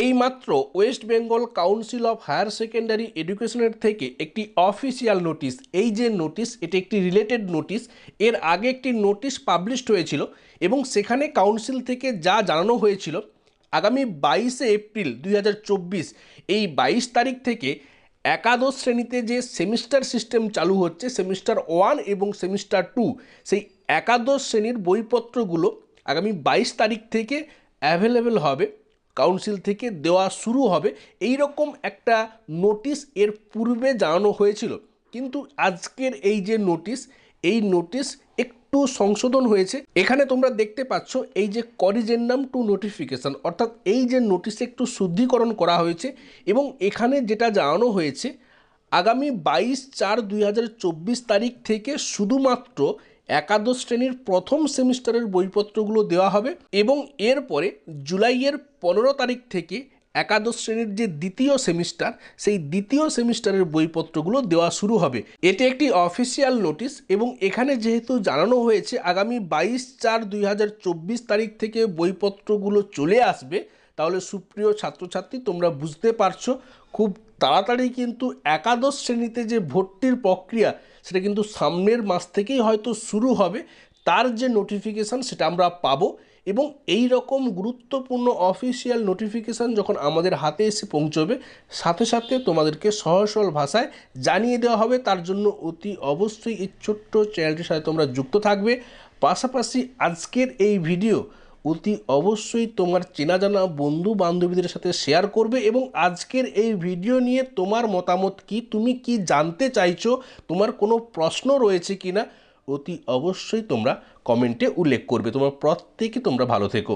এইমাত্র West Bengal Council of Higher Secondary এডুকেশনের থেকে একটি অফিসিয়াল নোটিশ, এই যে নোটিশ, এটি একটি রিলেটেড নোটিশ, এর আগে একটি নোটিশ পাবলিশড হয়েছিল এবং সেখানে কাউন্সিল থেকে যা জানানো হয়েছিল, আগামী বাইশে এপ্রিল দুই হাজার চব্বিশ, এই বাইশ তারিখ থেকে একাদশ শ্রেণীতে যে সেমিস্টার সিস্টেম চালু হচ্ছে, সেমিস্টার ওয়ান এবং সেমিস্টার টু, সেই একাদশ শ্রেণির বইপত্রগুলো আগামী বাইশ তারিখ থেকে অ্যাভেলেবেল হবে। কাউন্সিল থেকে দেওয়া শুরু হবে। এই রকম একটা নোটিশ এর পূর্বে জানানো হয়েছিল। কিন্তু আজকের এই যে নোটিশ, এই নোটিশ একটু সংশোধন হয়েছে। এখানে তোমরা দেখতে পাচ্ছ এই যে করিজেন্ডাম টু নোটিফিকেশন, অর্থাৎ এই যে নোটিশে একটু শুদ্ধিকরণ করা হয়েছে এবং এখানে যেটা জানানো হয়েছে, আগামী বাইশ চার দুই তারিখ থেকে শুধুমাত্র একাদশ শ্রেণির প্রথম সেমিস্টারের বইপত্রগুলো দেওয়া হবে এবং এরপরে জুলাইয়ের পনেরো তারিখ থেকে একাদশ শ্রেণির যে দ্বিতীয় সেমিস্টার, সেই দ্বিতীয় সেমিস্টারের বইপত্রগুলো দেওয়া শুরু হবে। এটি একটি অফিসিয়াল নোটিশ এবং এখানে যেহেতু জানানো হয়েছে, আগামী বাইশ চার দুই তারিখ থেকে বইপত্রগুলো চলে আসবে, তাহলে সুপ্রিয় ছাত্রছাত্রী তোমরা বুঝতে পারছ। খুব তাড়াতাড়ি কিন্তু একাদশ শ্রেণীতে যে ভর্তির প্রক্রিয়া, সেটা কিন্তু সামনের মাস থেকেই হয়তো শুরু হবে। তার যে নোটিফিকেশান সেটা আমরা পাবো এবং এই রকম গুরুত্বপূর্ণ অফিসিয়াল নোটিফিকেশান যখন আমাদের হাতে এসে পৌঁছবে, সাথে সাথে তোমাদেরকে সহজ সরল ভাষায় জানিয়ে দেওয়া হবে। তার জন্য অতি অবশ্যই এই ছোট্ট চ্যানেলটির সাথে তোমরা যুক্ত থাকবে। পাশাপাশি আজকের এই ভিডিও অতি অবশ্যই তোমার চেনা জানা বন্ধু বান্ধবীদের সাথে শেয়ার করবে এবং আজকের এই ভিডিও নিয়ে তোমার মতামত কি? তুমি কি জানতে চাইছো? তোমার কোনো প্রশ্ন রয়েছে কি না অতি অবশ্যই তোমরা কমেন্টে উল্লেখ করবে। তোমার প্রত্যেকে তোমরা ভালো থেকো।